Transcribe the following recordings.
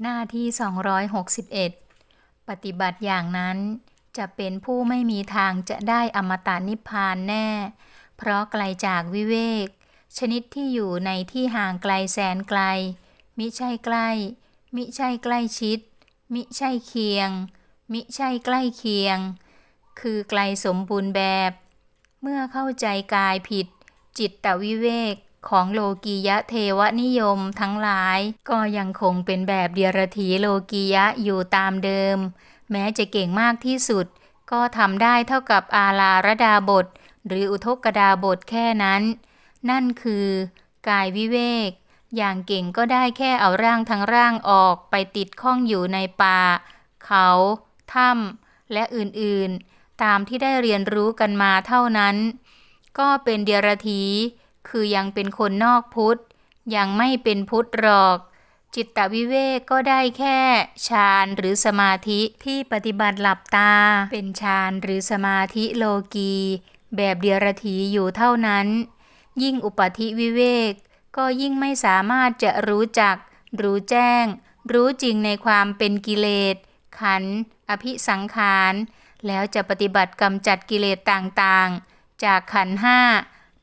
หน้าที่ 261 ปฏิบัติอย่างนั้น จะเป็นผู้ไม่มีทางจะได้อมตะนิพพานแน่ เพราะไกลจากวิเวก ชนิดที่อยู่ในที่ห่างไกลแสนไกล มิใช่ใกล้ มิใช่ใกล้ชิด มิใช่เคียง มิใช่ใกล้เคียง คือไกลสมบูรณ์แบบ เมื่อเข้าใจกายผิด จิตตวิเวก ของโลกียะเทวนิยมทั้งหลาย ก็ยังคงเป็นแบบเดียรถีโลกียะอยู่ตามเดิม แม้จะเก่งมากที่สุด ก็ทำได้เท่ากับอาลาระดาบท หรืออุทกดาบทแค่นั้น นั่นคือกายวิเวก อย่างเก่งก็ได้แค่เอาร่างทั้งร่างออกไปติดข้องอยู่ในป่า เขาถ้ำและอื่นๆ ตามที่ได้เรียนรู้กันมาเท่านั้น ก็เป็นเดียรถี คือยังเป็นคนนอกพุทธ ยังไม่เป็นพุทธหรอก จิตตวิเวกก็ได้แค่ฌานหรือสมาธิที่ปฏิบัติหลับตา เป็นฌานหรือสมาธิโลกี แบบเดียรถีอยู่เท่านั้น ยิ่งอุปธิวิเวกก็ยิ่งไม่สามารถจะรู้จัก รู้แจ้ง รู้จริงในความเป็นกิเลส ขันธ์อภิสังขาร แล้วจะปฏิบัติกำจัดกิเลสต่างๆ จากขันธ์ห้า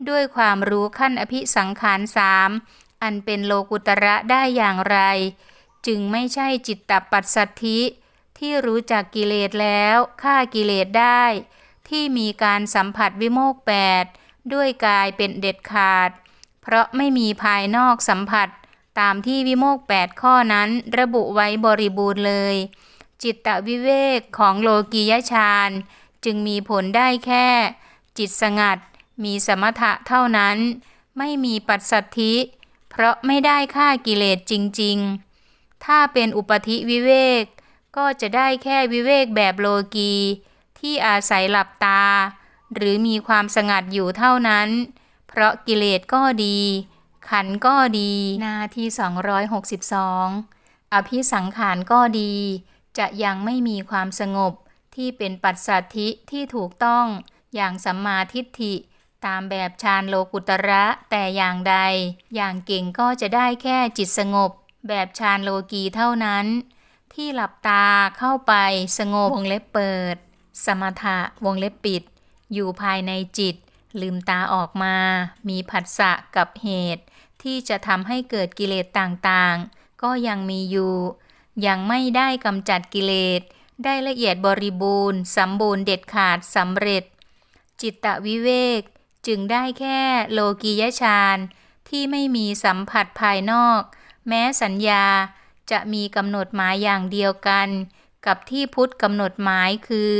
ด้วยความรู้ขั้นอภิสังขารสามอันเป็นโลกุตระได้อย่างไร จึงไม่ใช่จิตตปัสสัทธิ ที่รู้จักกิเลสแล้วฆ่ากิเลสได้ ที่มีการสัมผัสวิโมกแปดด้วยกายเป็นเด็ดขาด เพราะไม่มีภายนอกสัมผัสตามที่วิโมกแปดข้อนั้นระบุไว้บริบูรณ์เลย จิตตวิเวกของโลกียฌานจึงมีผลได้แค่ จิตสงัด มีสมถะเท่านั้น ไม่มีปัสสัทธิ เพราะไม่ได้ฆ่ากิเลสจริง ๆ ถ้าเป็นอุปธิวิเวก ก็จะได้แค่วิเวกแบบโลกี ที่อาศัยหลับตา หรือมีความสงัดอยู่เท่านั้น เพราะกิเลสก็ดี ขันก็ดีหน้าที่ 262 อภิสังขารก็ดี จะยังไม่มีความสงบที่เป็นปัสสัทธิที่ถูกต้องอย่างสัมมาทิฏฐิ ตามแบบฌานโลกุตระแต่อย่างใด อย่างเก่งก็จะได้แค่จิตสงบ แบบฌานโลกีเท่านั้น ที่หลับตาเข้าไปสงบวงเล็บเปิด สมถะวงเล็บปิด อยู่ภายในจิต ลืมตาออกมา มีผัสสะกับเหตุ ที่จะทำให้เกิดกิเลสต่างๆ ก็ยังมีอยู่ ยังไม่ได้กำจัดกิเลส ได้ละเอียดบริบูรณ์ สมบูรณ์เด็ดขาดสำเร็จ จิตตวิเวก จึงได้แค่โลกียฌานที่ไม่มีสัมผัสภายนอก แม้สัญญาจะมีกำหนดหมายอย่างเดียวกัน กับที่พุทธกำหนดหมายคือ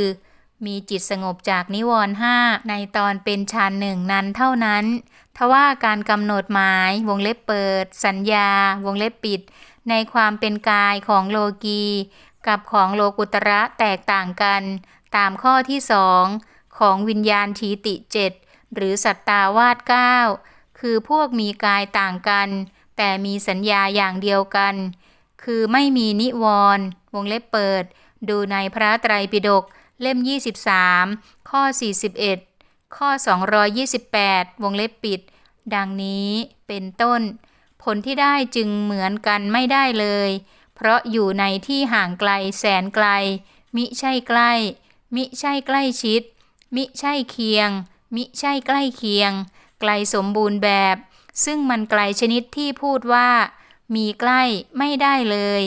มีจิตสงบจากนิวรณ์ห้าในตอนเป็นฌานหนึ่งนั้นเท่านั้น ทว่าการกำหนดหมายวงเล็บเปิด สัญญา วงเล็บปิด ในความเป็นกายของโลกีกับของโลกุตระแตกต่างกัน ตามข้อที่สองของวิญญาณทีติเจ็ด หรือสัตตาวาสเก้าคือพวกมีกายต่างกัน แต่มีสัญญาอย่างเดียวกัน คือไม่มีนิวรณ์วงเล็บเปิด ดูในพระไตรปิฎกเล่ม 23 ข้อ 41 ข้อ 228 วงเล็บปิด ดังนี้เป็นต้น ผลที่ได้จึงเหมือนกันไม่ได้เลย เพราะอยู่ในที่ห่างไกลแสนไกล มิใช่ใกล้ มิใช่ใกล้ชิด มิใช่เคียง มิใช่ใกล้เคียง ไกลสมบูรณ์แบบ ซึ่งมันไกลชนิดที่พูดว่า มีใกล้ไม่ได้เลย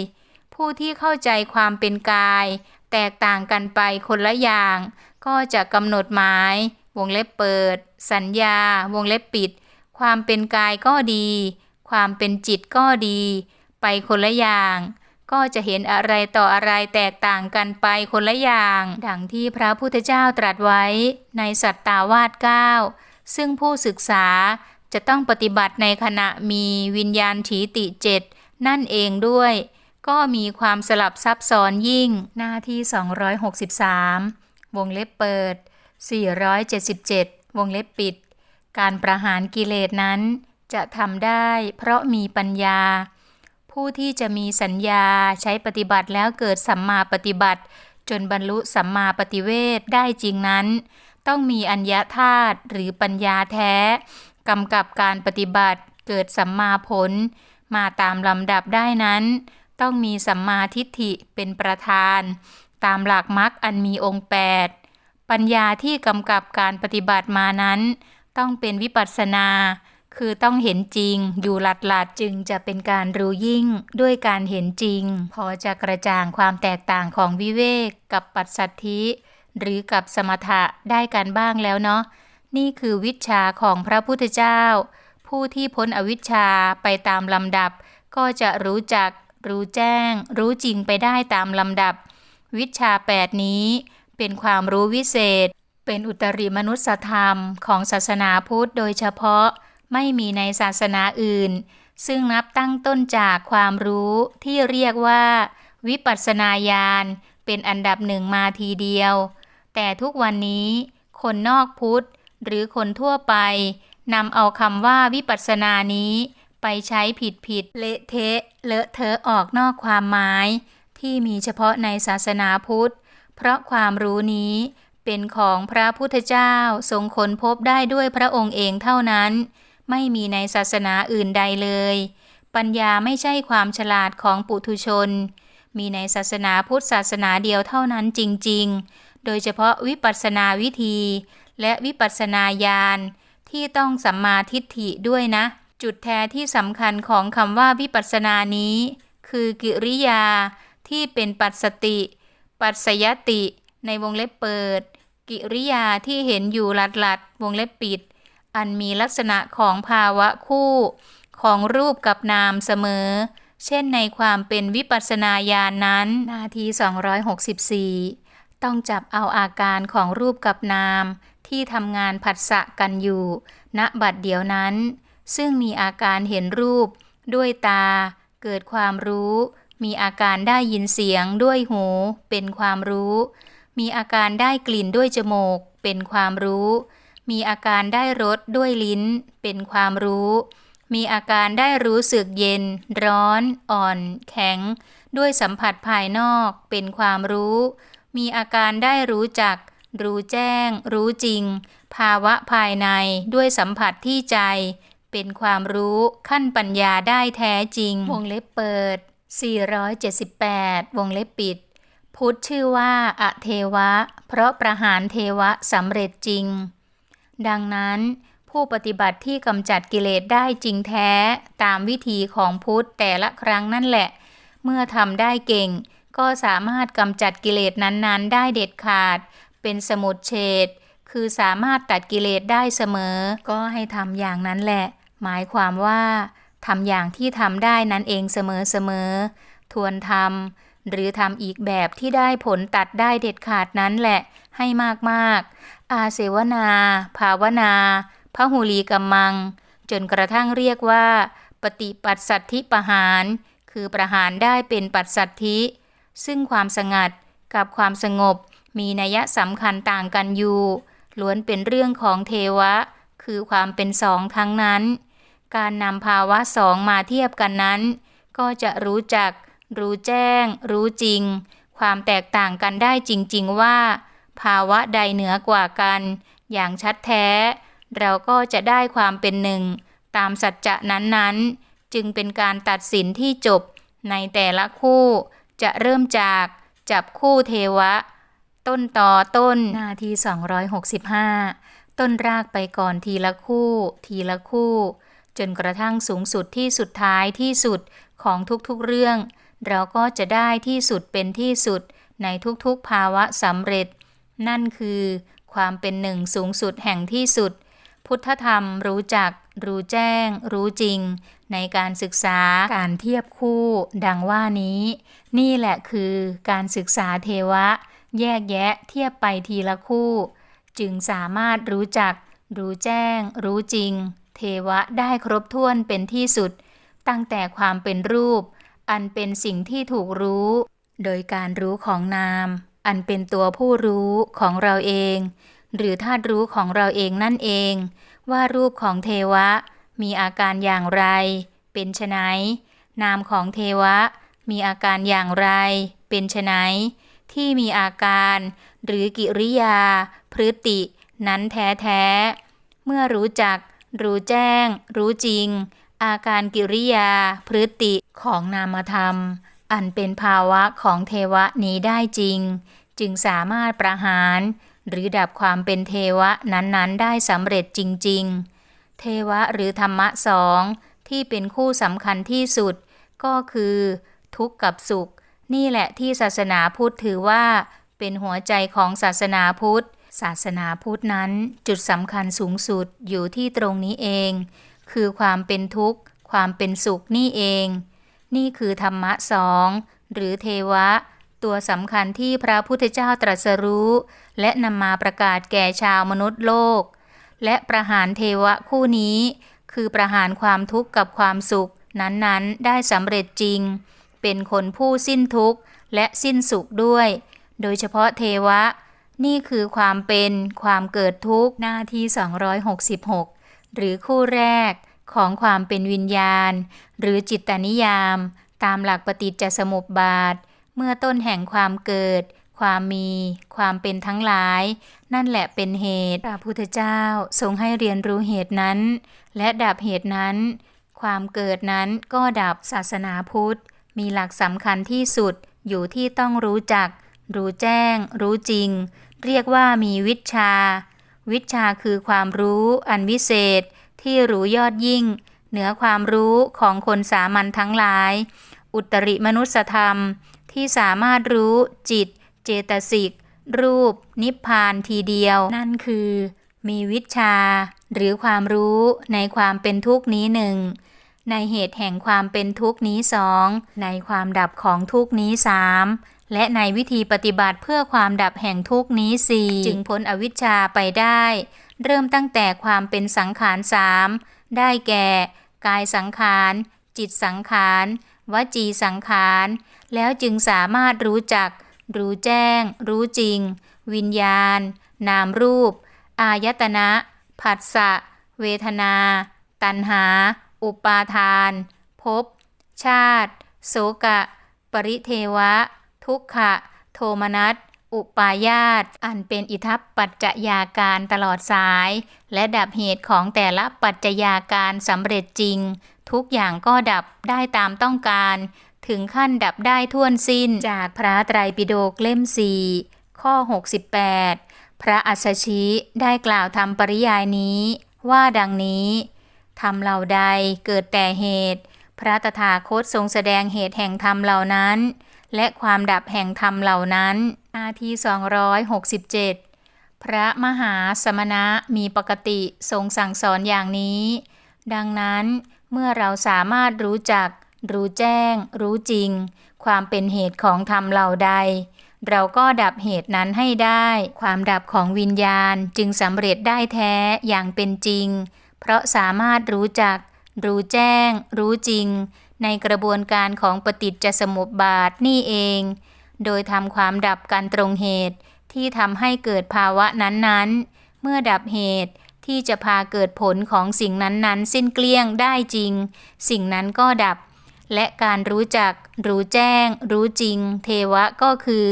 ผู้ที่เข้าใจความเป็นกาย แตกต่างกันไปคนละอย่าง ก็จะกำหนดหมายวงเล็บเปิด สัญญา วงเล็บปิด ความเป็นกายก็ดี ความเป็นจิตก็ดี ไปคนละอย่าง ก็จะเห็นอะไรต่ออะไรแตกต่างกันไปคนละอย่าง ดังที่พระพุทธเจ้าตรัสไว้ในสัตตาวาสเก้าซึ่งผู้ศึกษาจะต้องปฏิบัติในขณะมีวิญญาณถีติเจ็ดนั่นเองด้วย ก็มีความสลับซับซ้อนยิ่งหน้าที่ 263 วงเล็บเปิด 477 วงเล็บปิด การประหารกิเลสนั้นจะทำได้เพราะมีปัญญา ผู้ที่จะมีสัญญาใช้ปฏิบัติแล้วเกิดสัมมาปฏิบัติ จนบรรลุสัมมาปฏิเวทได้จริงนั้น ต้องมีอัญญาธาตุหรือปัญญาแท้กำกับการปฏิบัติเกิดสัมมาผล มาตามลำดับได้นั้น ต้องมีสัมมาทิฏฐิเป็นประธาน ตามหลักมรรคอันมีองค์ 8 ปัญญาที่กำกับการปฏิบัติมานั้น ต้องเป็นวิปัสสนา คือต้องเห็นจริง อยู่หลัดหลัดจึงจะเป็นการรู้ยิ่ง ด้วยการเห็นจริง พอจะกระจ่างความแตกต่างของวิเวกกับปัสสัทธิ หรือกับสมถะได้กันบ้างแล้วเนาะนี่คือวิชาของพระพุทธเจ้า ผู้ที่พ้นอวิชชาไปตามลำดับ ก็จะรู้จัก รู้แจ้ง รู้จริงไปได้ตามลำดับ วิชาแปดนี้ เป็นความรู้วิเศษ เป็นอุตริมนุสธรรมของศาสนาพุทธโดยเฉพาะ ไม่มีในศาสนาอื่น ซึ่งนับตั้งต้นจากความรู้ที่เรียกว่า วิปัสสนาญาณเป็นอันดับหนึ่งมาทีเดียว แต่ทุกวันนี้ คนนอกพุทธ หรือคนทั่วไปนำเอาคำว่าวิปัสสนานี้ไปใช้ผิดผิดๆเละเทะเลอะเทอะออกนอกความหมาย ที่มีเฉพาะในศาสนาพุทธ เพราะความรู้นี้เป็นของพระพุทธเจ้าทรงค้นพบได้ด้วยพระองค์เองเท่านั้น ไม่มีในศาสนาอื่นใดเลย ปัญญาไม่ใช่ความฉลาดของปุถุชน มีในศาสนาพุทธศาสนาเดียวเท่านั้นจริง ๆ โดยเฉพาะวิปัสสนาวิธี และวิปัสสนาญาณที่ต้องสัมมาทิฏฐิด้วยนะ จุดแท้ที่สำคัญของคำว่าวิปัสสนานี้ คือกิริยาที่เป็นปัสสติ ปัสสยติ ในวงเล็บเปิด กิริยาที่เห็นอยู่หลัดหลัดวงเล็บปิด อันมีลักษณะของภาวะคู่ ของรูปกับนามเสมอ เช่นในความเป็นวิปัสสนาญาณนนั้น นาที 264 ต้องจับเอาอาการของรูปกับนาม ที่ทำงานผัสสะกันอยู่ ณบัดเดียวนั้น ซึ่งมีอาการเห็นรูป ด้วยตา เกิดความรู้ มีอาการได้ยินเสียงด้วยหู เป็นความรู้ มีอาการได้กลิ่นด้วยจมูก เป็นความรู้ มีอาการได้รสด้วยลิ้น เป็นความรู้ มีอาการได้รู้สึกเย็น ร้อน อ่อน แข็ง ด้วยสัมผัสภายนอก เป็นความรู้ มีอาการได้รู้จัก รู้แจ้ง รู้จริง ภาวะภายในด้วยสัมผัสที่ใจ เป็นความรู้ขั้นปัญญาได้แท้จริง วงเล็บเปิด 478 วงเล็บปิด พุทธชื่อว่า อเทวะ เพราะประหารเทวะสำเร็จจริง ดังนั้น ผู้ปฏิบัติที่กำจัดกิเลสได้จริงแท้ตามวิธีของพุทธแต่ละครั้งนั่นแหละ เมื่อทำได้เก่ง ก็สามารถกำจัดกิเลสนั้นๆ ได้เด็ดขาด เป็นสมุดเฉดคือสามารถตัดกิเลสได้เสมอ ก็ให้ทำอย่างนั้นแหละ หมายความว่าทำอย่างที่ทำได้นั้นเองเสมอๆทวนทำหรือทำอีกแบบที่ได้ผลตัดได้เด็ดขาดนั้นแหละให้มากๆ อาเสวนา ภาวนาพหุลีกัมมัง จนกระทั่งเรียกว่า ปฏิปัสสัทธิปะหาร คือประหารได้เป็นปัสสัทธิ ซึ่งความสงัดกับความสงบมีนัยสำคัญต่างกันอยู่ ล้วนเป็นเรื่องของเทวะ คือความเป็นสองทั้งนั้น การนำภาวะสองมาเทียบกันนั้น ก็จะรู้จัก รู้แจ้ง รู้จริง ความแตกต่างกันได้จริง ๆ ว่า ภาวะใดเหนือกว่ากัน อย่างชัดแท้ เราก็จะได้ความเป็นหนึ่ง ตามสัจจะนั้นๆ จึงเป็นการตัดสินที่จบในแต่ละคู่จะเริ่มจากจับคู่เทวะ ต้นต่อต้นนาที 265 ต้นรากไปก่อนทีละคู่ ทีละคู่ จนกระทั่งสูงสุดที่สุดท้ายที่สุดของทุกๆเรื่อง เราก็จะได้ที่สุดเป็นที่สุดในทุกๆภาวะสำเร็จ นั่นคือ ความเป็นหนึ่งสูงสุดแห่งที่สุด พุทธธรรมรู้จัก รู้แจ้ง รู้จริง ในการศึกษาการเทียบคู่ ดังว่านี้ นี่แหละคือการศึกษาเทวะ แยกแยะเทียบไปทีละคู่ จึงสามารถรู้จัก รู้แจ้ง รู้จริง เทวะได้ครบถ้วนเป็นที่สุด ตั้งแต่ความเป็นรูป อันเป็นสิ่งที่ถูกรู้ โดยการรู้ของนาม อันเป็นตัวผู้รู้ของเราเอง หรือธาตุรู้ของเราเองนั่นเอง ว่ารูปของเทวะ มีอาการอย่างไร เป็นไฉนนามของเทวะ มีอาการอย่างไร เป็นไฉนที่มีอาการ หรือกิริยา พฤติ นั้นแท้แท้ๆเมื่อรู้จัก รู้แจ้ง รู้จริง อาการกิริยา พฤติของนามธรรม อันเป็นภาวะของเทวะนี้ได้จริง จึงสามารถประหาร หรือดับความเป็นเทวะนั้นๆ ได้สำเร็จจริง ๆ เทวะหรือธรรมะสองที่เป็นคู่สำคัญที่สุด ก็คือ ทุกข์กับสุข นี่แหละที่ศาสนาพุทธถือว่า เป็นหัวใจของศาสนาพุทธ ศาสนาพุทธนั้นจุดสำคัญสูงสุดอยู่ที่ตรงนี้เอง คือความเป็นทุกข์ ความเป็นสุขนี่เอง นี่คือธรรมะสองหรือเทวะ ตัวสำคัญที่พระพุทธเจ้าตรัสรู้ และนำมาประกาศแก่ชาวมนุษย์โลก และประหารเทวะคู่นี้ คือประหารความทุกข์กับความสุข นั้นๆ ได้สำเร็จจริง เป็นคนผู้สิ้นทุกข์และสิ้นสุขด้วย โดยเฉพาะเทวะ นี่คือความเป็นความเกิดทุกข์หน้าที่ 266 หรือคู่แรก ของความเป็นวิญญาณ หรือจิตตนิยาม ตามหลักปฏิจจสมุปบาท เมื่อต้นแห่งความเกิด ความมี ความเป็นทั้งหลาย นั่นแหละเป็นเหตุพระพุทธเจ้าทรงให้เรียนรู้เหตุนั้น และดับเหตุนั้น ความเกิดนั้นก็ดับศาสนาพุทธ มีหลักสำคัญที่สุดอยู่ที่ต้องรู้จัก รู้แจ้ง รู้จริง เรียกว่ามีวิชา วิชาคือความรู้อันวิเศษ ที่รู้ยอดยิ่ง เหนือความรู้ของคนสามัญทั้งหลาย อุตริมนุสธรรมที่สามารถรู้จิต เจตสิก รูป นิพพานทีเดียว นั่นคือ มีวิชา หรือความรู้ในความเป็นทุกนี้หนึ่งในเหตุแห่งความเป็นทุกนี้สองในความดับของทุกนี้สามและในวิธีปฏิบัติเพื่อความดับแห่งทุกนี้สี่จึงพ้นอวิชชาไปได้ เริ่มตั้งแต่ความเป็นสังขารสามได้แก่ กายสังขาร จิตสังขาร วจีสังขาร แล้วจึงสามารถรู้จัก รู้แจ้ง รู้จริง วิญญาณ นามรูป อายตนะ ผัสสะ เวทนา ตัณหา อุปาทาน ภพ ชาติ โสกะ ปริเทวะ ทุกขะ โทมนัส อุปายาต อันเป็นอิทัปปัจจยาการตลอดสาย และดับเหตุของแต่ละปัจจยาการสำเร็จจริง ทุกอย่างก็ดับได้ตามต้องการ ถึงขั้นดับได้ท่วนสิ้นจากพระไตรปิฎกเล่มสี่ข้อ 68 พระอัสสชิได้กล่าวทำปริยายนี้ว่าดังนี้ทำเหล่าใดเกิดแต่เหตุ พระตถาคตทรงแสดงเหตุแห่งธรรมเหล่านั้น และความดับแห่งธรรมเหล่านั้นหน้าที่267 พระมหาสมณะมีปกติทรงสั่งสอนอย่างนี้ ดังนั้นเมื่อเราสามารถรู้จัก รู้แจ้ง รู้จริง ความเป็นเหตุของธรรมเหล่าใด เราก็ดับเหตุนั้นให้ได้ ความดับของวิญญาณจึงสำเร็จได้แท้อย่างเป็นจริง เพราะสามารถรู้จัก รู้แจ้ง รู้จริง ในกระบวนการของปฏิจจสมุปบาทนี่เอง โดยทำความดับกันตรงเหตุที่ทำให้เกิดภาวะนั้นๆ เมื่อดับเหตุที่จะพาเกิดผลของสิ่งนั้นๆ สิ้นเกลี้ยงได้จริง สิ่งนั้นก็ดับ และการรู้จัก รู้แจ้ง รู้จริง เทวะก็คือ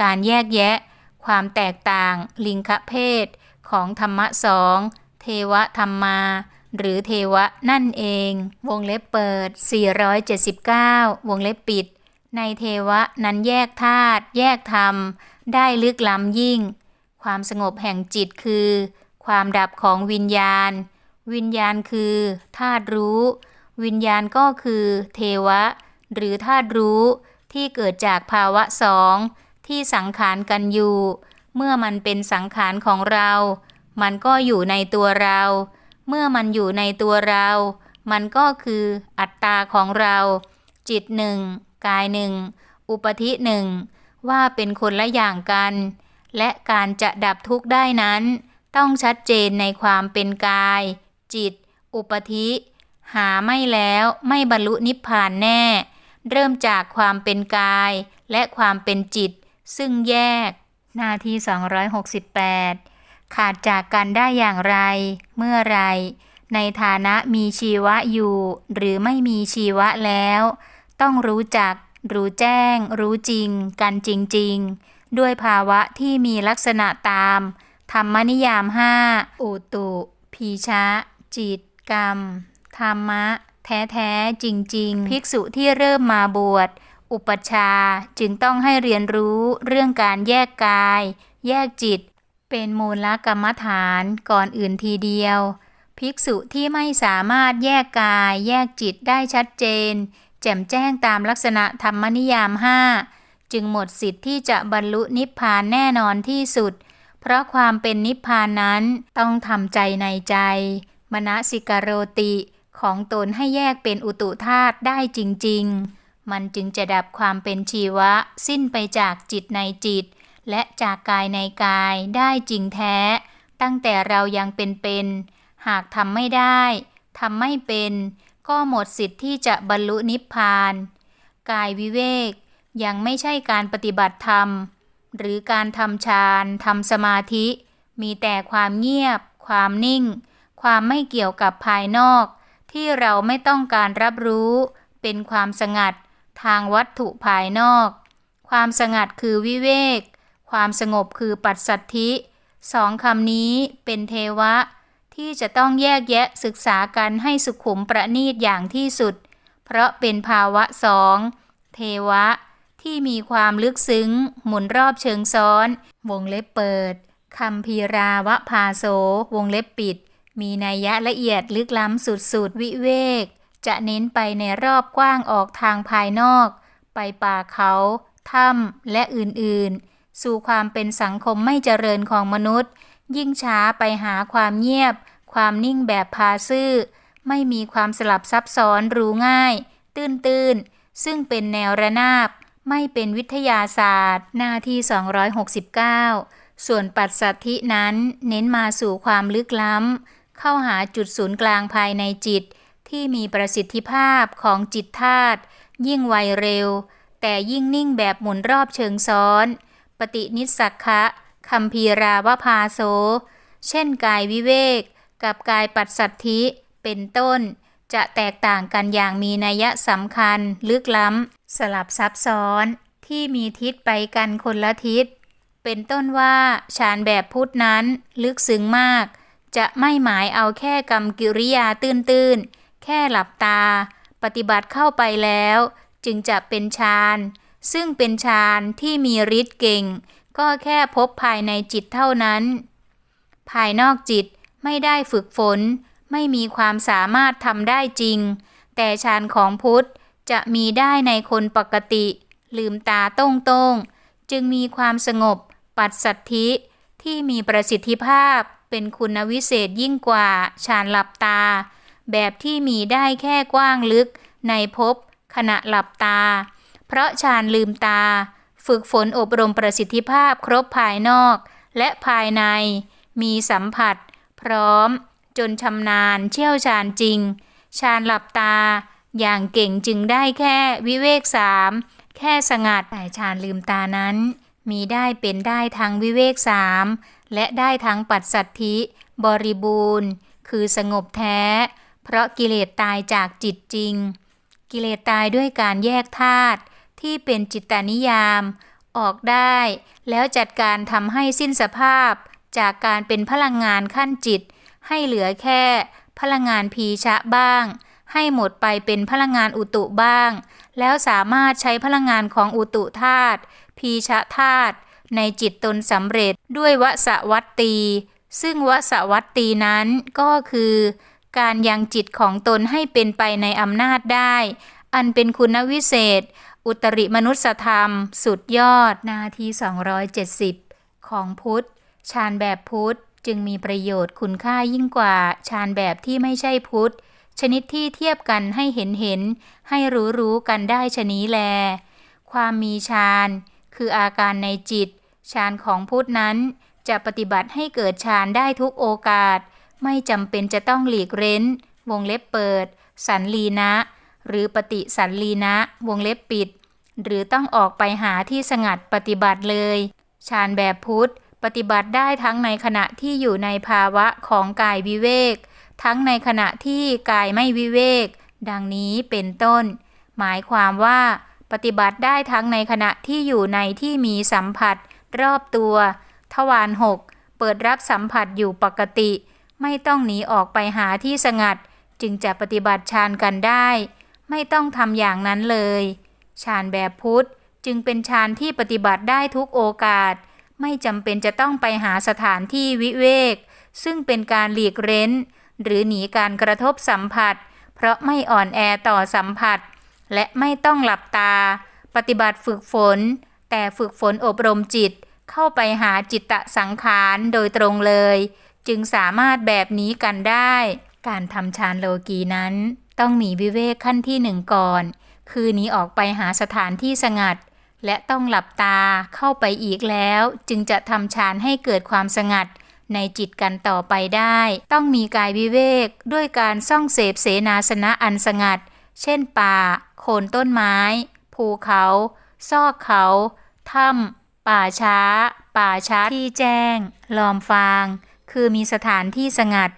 การแยกแยะ ความแตกต่าง ลิงคเพศ ของธรรมะสอง เทวะธรรมา หรือเทวะนั่นเอง วงเล็บเปิด 479 วงเล็บปิด ในเทวะนั้นแยกธาตุแยกธรรม ได้ลึกล้ำยิ่ง ความสงบแห่งจิตคือ ความดับของวิญญาณ วิญญาณคือธาตุรู้ วิญญาณก็คือ เทวะ หรือธาตุรู้ที่เกิดจากภาวะสองที่สังขารกันอยู่ เมื่อมันเป็นสังขารของเรา มันก็อยู่ในตัวเรา เมื่อมันอยู่ในตัวเรา มันก็คืออัตตาของเรา จิตหนึ่งกายหนึ่งอุปธิหนึ่งว่าเป็นคนละอย่างกัน และการจะดับทุกข์ได้นั้น ต้องชัดเจนในความเป็นกาย จิต อุปธิ หาไม่แล้วไม่บรรลุนิพพานแน่ เริ่มจากความเป็นกาย และความเป็นจิต ซึ่งแยก หน้าที่ 268 ขาดจากกันได้อย่างไร เมื่อไร ในฐานะมีชีวะอยู่ หรือไม่มีชีวะแล้ว ต้องรู้จัก รู้แจ้ง รู้จริง กันจริง ๆ ด้วยภาวะที่มีลักษณะตาม ธรรมนิยามห้าอุตุพีชะ จิต กรรม ธรรมะ แท้ๆ จริง ๆ ภิกษุที่เริ่มมาบวช อุปชาจึงต้องให้เรียนรู้เรื่องการแยกกาย แยกจิต เป็นมูลกรรมฐานก่อนอื่นทีเดียว ภิกษุที่ไม่สามารถแยกกายแยกจิตได้ชัดเจน แจ่มแจ้งตามลักษณะธรรมนิยามห้าจึงหมดสิทธิ์ที่จะบรรลุนิพพานแน่นอนที่สุด เพราะความเป็นนิพพานนั้นต้องทำใจในใจ มณสิกโรติของตนให้แยกเป็นอุตุธาตุได้จริง ๆ มันจึงจะดับความเป็นชีวะ สิ้นไปจากจิตในจิต และจากกายในกายได้จริงแท้ ตั้งแต่เรายังเป็นๆหากทำไม่ได้ทำไม่เป็น ก็หมดสิทธิ์ที่จะบรรลุนิพพาน กายวิเวกยังไม่ใช่การปฏิบัติธรรม หรือการทำฌานทำสมาธิ มีแต่ความเงียบ ความนิ่ง ความไม่เกี่ยวกับภายนอก ที่เราไม่ต้องการรับรู้ เป็นความสงัด ทางวัตถุภายนอก ความสงัดคือวิเวก ความสงบคือปัสสัทธิสองคำนี้เป็นเทวะ ที่จะต้องแยกแยะศึกษากันให้สุขุมประณีตอย่างที่สุด เพราะเป็นภาวะสองเทวะ ที่มีความลึกซึ้ง หมุนรอบเชิงซ้อน วงเล็บเปิดคำพีราวะพาโสวงเล็บปิด มีนัยยะละเอียดลึกล้ำสุดๆวิเวก จะเน้นไปในรอบกว้างออกทางภายนอก ไปป่าเขา ถ้ำและอื่นๆ สู่ความเป็นสังคมไม่เจริญของมนุษย์ ยิ่งช้าไปหาความเงียบ ความนิ่งแบบพาซื่อ ไม่มีความสลับซับซ้อนรู้ง่าย ตื้นๆซึ่งเป็นแนวระนาบ ไม่เป็นวิทยาศาสตร์ หน้าที่ 269 ส่วนปัสสัทธินั้นเน้นมาสู่ความลึกล้ำ เข้าหาจุดศูนย์กลางภายในจิต ที่มีประสิทธิภาพของจิตธาตุยิ่งไวเร็ว แต่ยิ่งนิ่งแบบหมุนรอบเชิงซ้อน ปฏินิสักคะคัมภีราวพาโส เช่นกายวิเวก กับกายปัสสัทธิ เป็นต้น จะแตกต่างกันอย่างมีนัยสำคัญ ลึกล้ำ สลับซับซ้อนที่มีทิศไปกันคนละทิศ เป็นต้นว่าฌานแบบพุทธนั้นลึกซึ้งมาก จะไม่หมายเอาแค่กรรมกิริยาตื้นๆ แค่หลับตา ปฏิบัติเข้าไปแล้ว จึงจะเป็นฌาน ซึ่งเป็นฌานที่มีฤทธิ์เก่ง ก็แค่พบภายในจิตเท่านั้น ภายนอกจิตไม่ได้ฝึกฝน ไม่มีความสามารถทำได้จริง แต่ฌานของพุทธจะมีได้ในคนปกติ ลืมตาโต้งๆ จึงมีความสงบ ปัสสัทธิ ที่มีประสิทธิภาพเป็นคุณวิเศษยิ่งกว่าฌานหลับตา แบบที่มีได้แค่กว้างลึกในภพขณะหลับตา เพราะฌานลืมตา ฝึกฝนอบรมประสิทธิภาพครบภายนอก และภายใน มีสัมผัส พร้อม จนชำนาญ เชี่ยวชาญจริงฌานหลับตา อย่างเก่งจึงได้แค่วิเวกสามแค่สงัดแต่ฌานลืมตานั้น มีได้เป็นได้ทั้งวิเวกสามและได้ทั้งปัสสัทธิ บริบูรณ์ คือสงบแท้ เพราะกิเลสตายจากจิตจริง กิเลสตายด้วยการแยกธาตุ ที่เป็นจิตตานิยาม ออกได้ แล้วจัดการทำให้สิ้นสภาพ จากการเป็นพลังงานขั้นจิต ให้เหลือแค่ พลังงานพีชะบ้าง ให้หมดไปเป็นพลังงานอุตุบ้าง แล้วสามารถใช้พลังงานของอุตุธาตุพีชะธาตุในจิตตนสำเร็จด้วยวสวัตตี ซึ่งวสวัตตีนั้นก็คือ การยังจิตของตนให้เป็นไปในอำนาจได้ อันเป็นคุณวิเศษ อุตริมนุสธรรม สุดยอดนาที 270 ของพุทธฌานแบบพุทธจึงมีประโยชน์คุณค่ายิ่งกว่าฌานแบบที่ไม่ใช่พุทธ ชนิดที่เทียบกันให้เห็นเห็น ให้รู้รู้กันได้ชนี้แล ความมีฌานคืออาการในจิตฌานของพุทธนั้น จะปฏิบัติให้เกิดฌานได้ทุกโอกาส ไม่จำเป็นจะต้องหลีกเร้น วงเล็บเปิด สันลีนะ หรือปฏิสันลีนะวงเล็บปิด หรือต้องออกไปหาที่สงัดปฏิบัติเลยฌานแบบพุทธ ปฏิบัติได้ทั้งในขณะที่อยู่ในภาวะของกายวิเวก ทั้งในขณะที่กายไม่วิเวก ดังนี้เป็นต้น หมายความว่า ปฏิบัติได้ทั้งในขณะที่อยู่ในที่มีสัมผัส รอบตัวทวารหกเปิดรับสัมผัสอยู่ปกติ ไม่ต้องหนีออกไปหาที่สงัด จึงจะปฏิบัติฌานกันได้ ไม่ต้องทำอย่างนั้นเลยฌานแบบพุทธจึงเป็นฌานที่ปฏิบัติได้ทุกโอกาส ไม่จำเป็นจะต้องไปหาสถานที่วิเวก ซึ่งเป็นการหลีกเร้น หรือหนีการกระทบสัมผัส เพราะไม่อ่อนแอต่อสัมผัส และไม่ต้องหลับตา ปฏิบัติฝึกฝน แต่ฝึกฝนอบรมจิต เข้าไปหาจิตตสังขารโดยตรงเลย จึงสามารถแบบนี้กันได้ การทำฌานโลกีนั้น ต้องมีวิเวกขั้นที่หนึ่งก่อน คือหนีออกไปหาสถานที่สงัด และต้องหลับตาเข้าไปอีกแล้ว จึงจะทำฌานให้เกิดความสงัด ในจิตกันต่อไปได้ ต้องมีกายวิเวกด้วยการซ่องเสพเสนาสนะอันสงัด เช่นป่า โคนต้นไม้ ภูเขา ซอกเขา ถ้ำป่าช้า ป่าช้าที่แจ้ง ลอมฟาง คือมีสถานที่สงัด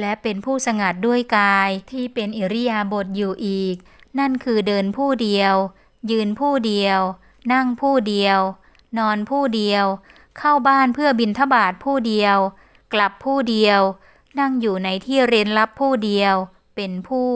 และเป็นผู้สงัดด้วยกายที่เป็นอิริยาบถอยู่อีก นั่นคือเดินผู้เดียว ยืนผู้เดียว นั่งผู้เดียว นอนผู้เดียว เข้าบ้านเพื่อบินทบาทผู้เดียว กลับผู้เดียว นั่งอยู่ในที่เร้นลับผู้เดียว เป็นผู้